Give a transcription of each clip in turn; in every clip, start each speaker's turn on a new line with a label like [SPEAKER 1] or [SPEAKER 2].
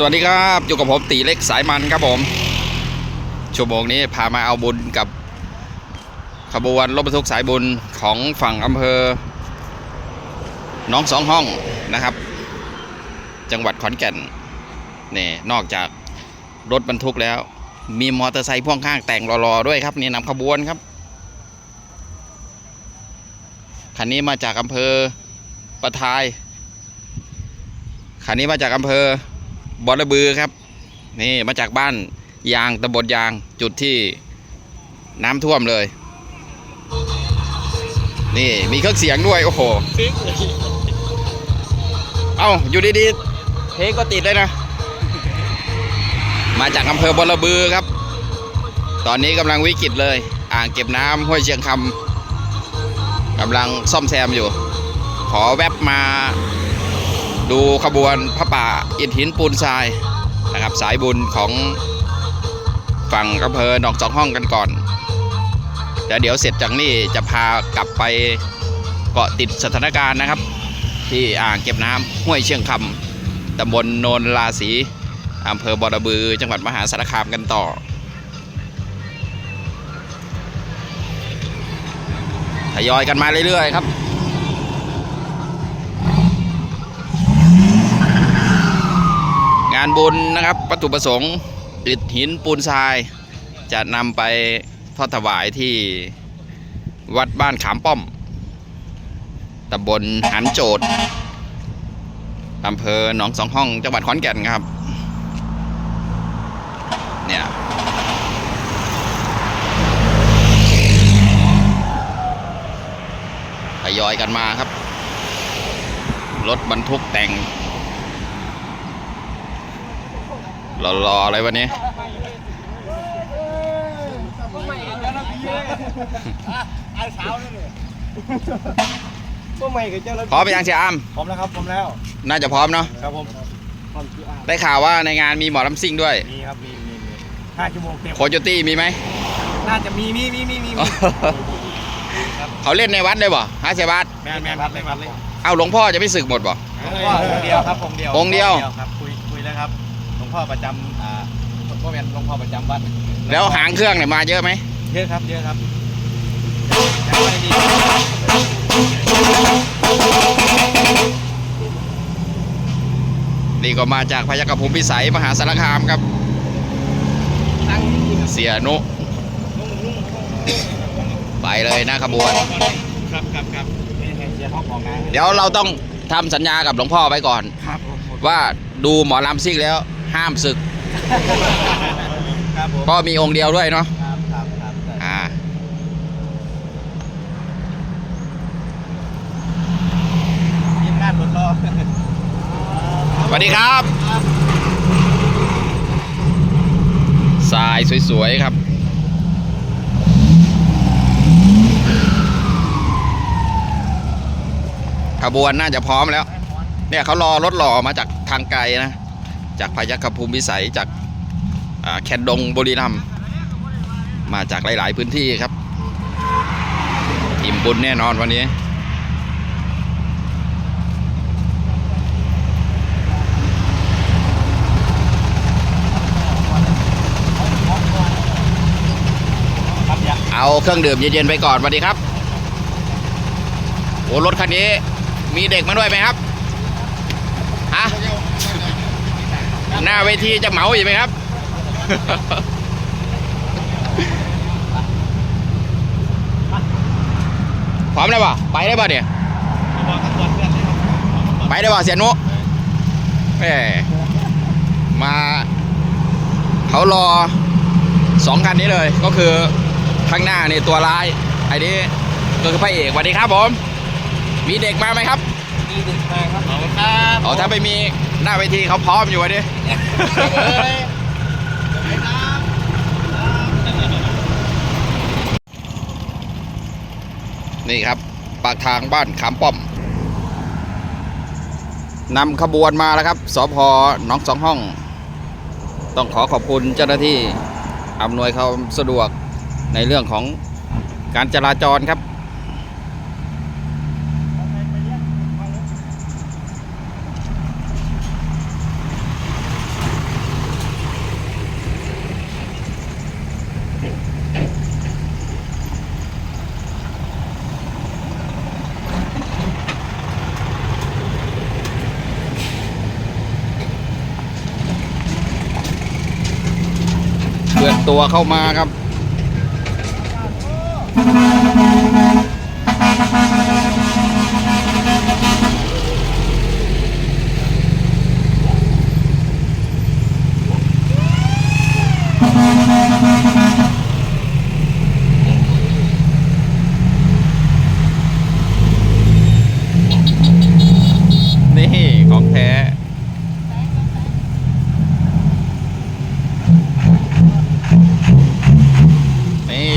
[SPEAKER 1] สวัสดีครับอยู่กับผมตีเล็กสายมันครับผม ชั่วโมงนี้พามาเอาบุญกับขบวนรถบรรทุกสายบุญของฝั่งอำเภอหน้องสองห้องนะครับ จังหวัดขอนแก่นนี่นอกจากรถบรรทุกแล้ว มีมอเตอร์ไซค์พ่วงข้างแต่งรอๆด้วยครับนี่นำขบวนครับคันนี้มาจากอำเภอประทายคันนี้มาจากอำเภอ บอระบือครับ นี่มาจากบ้านยางตำบลยางจุดที่น้ำท่วมเลย นี่มีเครื่องเสียงด้วย โอ้โห เอ้าอยู่ดีๆเพลงก็ติดเลยนะ มาจากอำเภอบอระบือครับ ตอนนี้กำลังวิกฤตเลย อ่างเก็บน้ำห้วยเชียงคำกำลังซ่อมแซมอยู่ ขอแวบมา ดูขบวนพระป่าอิฐหินปูนทรายนะครับ สายบุญของฝั่งอำเภอหนองสองห้องกันก่อนแล้วเดี๋ยวเสร็จจากนี่จะพากลับไปเกาะติดสถานการณ์นะครับ ที่อ่างเก็บน้ำห้วยเชียงคำตำบลโนนลาสีอำเภอบอระบือ จังหวัดมหาสารคามกันต่อทยอยกันมาเรื่อยๆครับ งานบุญนะครับวัตถุประสงค์อิฐหินปูนทราย จะนำไปทอดถวายที่วัดบ้านขามป้อมตำบลหันโจดอำเภอหนองสองห้องจังหวัดขอนแก่นครับ เนี่ยทยอยกันมาครับ รถบรรทุกแต่ง รอๆอะไรวันนี้
[SPEAKER 2] ไอ้สาวนี่เลยพวกใหม่กับเจ้าแล้ว
[SPEAKER 1] พร้อมไปยังเชียร์อาม
[SPEAKER 2] พร้อมแล้วครับพร้อมแล้ว
[SPEAKER 1] น่าจะพร้อมเนาะ
[SPEAKER 2] ครับผมพร้อมที่อ่าน
[SPEAKER 1] ได้ข่าวว่าในงานมีหมอลำซิ่งด้วย
[SPEAKER 2] มีครับมีมีมีห้าชั่วโมงเต็ม
[SPEAKER 1] โคโยตี้มีไหม
[SPEAKER 2] น่าจะมีมีมีมีมีมี
[SPEAKER 1] เขาเล่นในวัดเลยบ่ฮะเชยบัส
[SPEAKER 2] แมนแมนครับเลยครับเลย
[SPEAKER 1] เอาหลวงพ่อจะไม่สึกหมดบ่
[SPEAKER 2] พ่อองค์เดียวครับองค์เดียว
[SPEAKER 1] องค์เดียว
[SPEAKER 2] ครับคุยคุยแล้วครับหลวง พ่อประจำอ่าหลวงพ่อเป็นหลวงพ่อประจำวัด
[SPEAKER 1] แล้วหางเครื่องเนี่ยมาเยอะไหม
[SPEAKER 2] เยอะครับ เยอะครับยังไม่ดี
[SPEAKER 1] นี่ก็มาจากพยัคฆภูมิพิสัยมหาสารคามครับ
[SPEAKER 2] ตั้งจริงๆ
[SPEAKER 1] เสียนุไปเลยนะขบวน
[SPEAKER 2] ครับครับครับนี่ให้เสียห้องของงาน
[SPEAKER 1] เดี๋ยวเราต้องทำสัญญากับหลวงพ่อไว้ก่อน
[SPEAKER 2] ครับผม
[SPEAKER 1] ว่าดูหมอลำซิ่งแล้ว ห้ามศึก
[SPEAKER 2] ครับผม
[SPEAKER 1] ก็มีองค์เดียวด้วยเนาะ
[SPEAKER 2] ครับครับครับ
[SPEAKER 1] อ่า
[SPEAKER 2] ทีมงานรถรอ
[SPEAKER 1] สวัสดีครับทรายสวยๆครับ ขบวนน่าจะพร้อมแล้ว เนี่ยเขารอรถหล่อมาจากทางไกลนะ จากพยัคฆภูมิวิสัยจากแคนดงบุรีรัมย์มาจากหลาย ๆ พื้นที่ครับ อิ่มบุญแน่นอนวันนี้ เอาเครื่องดื่มเย็น ๆ ไปก่อนสวัสดีครับโอ้รถคันนี้มีเด็กมาด้วยไหมครับ ฮะ หน้าเวทีจะเหมาอยู่ไหมครับพร้อมแล้ป่ะไปได้ป่ะเนี่ย
[SPEAKER 2] ว
[SPEAKER 1] ไปได้ป่ะเสียนุแหมมาเขารอสองคันนี้เลยก็คือข้างหน้านี่ตัวร้ายไอ้นี้ก็คือพระเอกสวัสดีครับผมมีเด็กมาไหมครับ
[SPEAKER 2] มีเด็กมาครับขอบคุณครับ
[SPEAKER 1] อ๋อถ้าไม่มีหน้าเวทีเขาพร้อมอยู่วันนี้นี่ครับ ปากทางบ้านขามป้อมนำขบวนมาแล้วครับสพหนองสองห้อง ต้องขอขอบคุณเจ้าหน้าที่อำนวยความสะดวกในเรื่องของการจราจรครับ ตัวเข้ามาครับ นี่ของแท้ นี่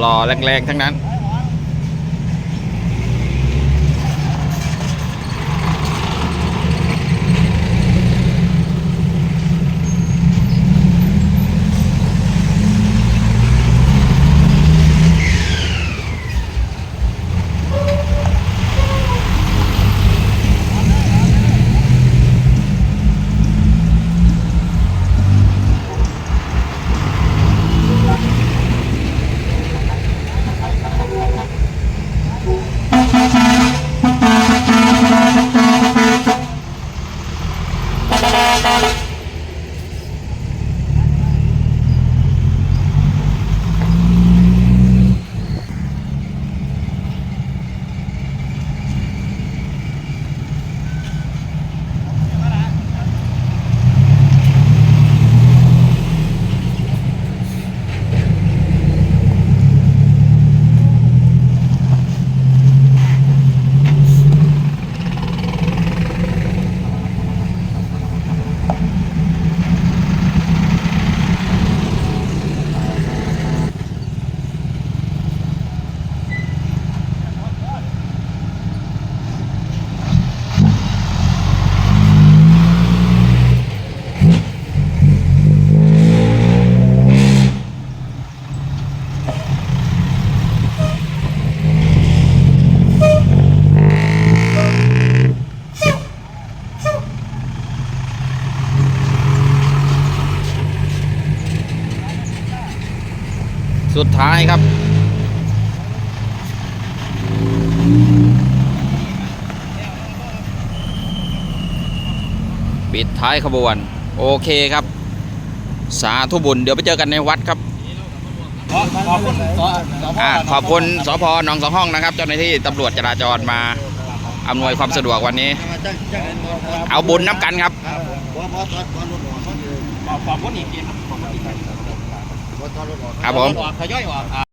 [SPEAKER 1] หล่อๆแรงๆทั้งนั้น Thank you. สุดท้ายครับ ปิดท้ายขบวน โอเคครับ สาธุบุญ เดี๋ยวไปเจอกันในวัดครับ
[SPEAKER 2] ขอบขอบคุณสอสพ
[SPEAKER 1] อ่าขอบคุณสพหนองสองห้องนะครับ เจ้าหน้าที่ตำรวจจราจรมาอำนวยความสะดวกวันนี้ เอาบุญน้ำกันครับ
[SPEAKER 2] ครับผมว่าว่าตอนตอนรถออกเขาอยู่
[SPEAKER 3] ขอบขอบคุณอีกทีครับขอบ คุณอีกที
[SPEAKER 2] ว่าตอนรถออก
[SPEAKER 1] ครับผม
[SPEAKER 3] ออกทยอยออก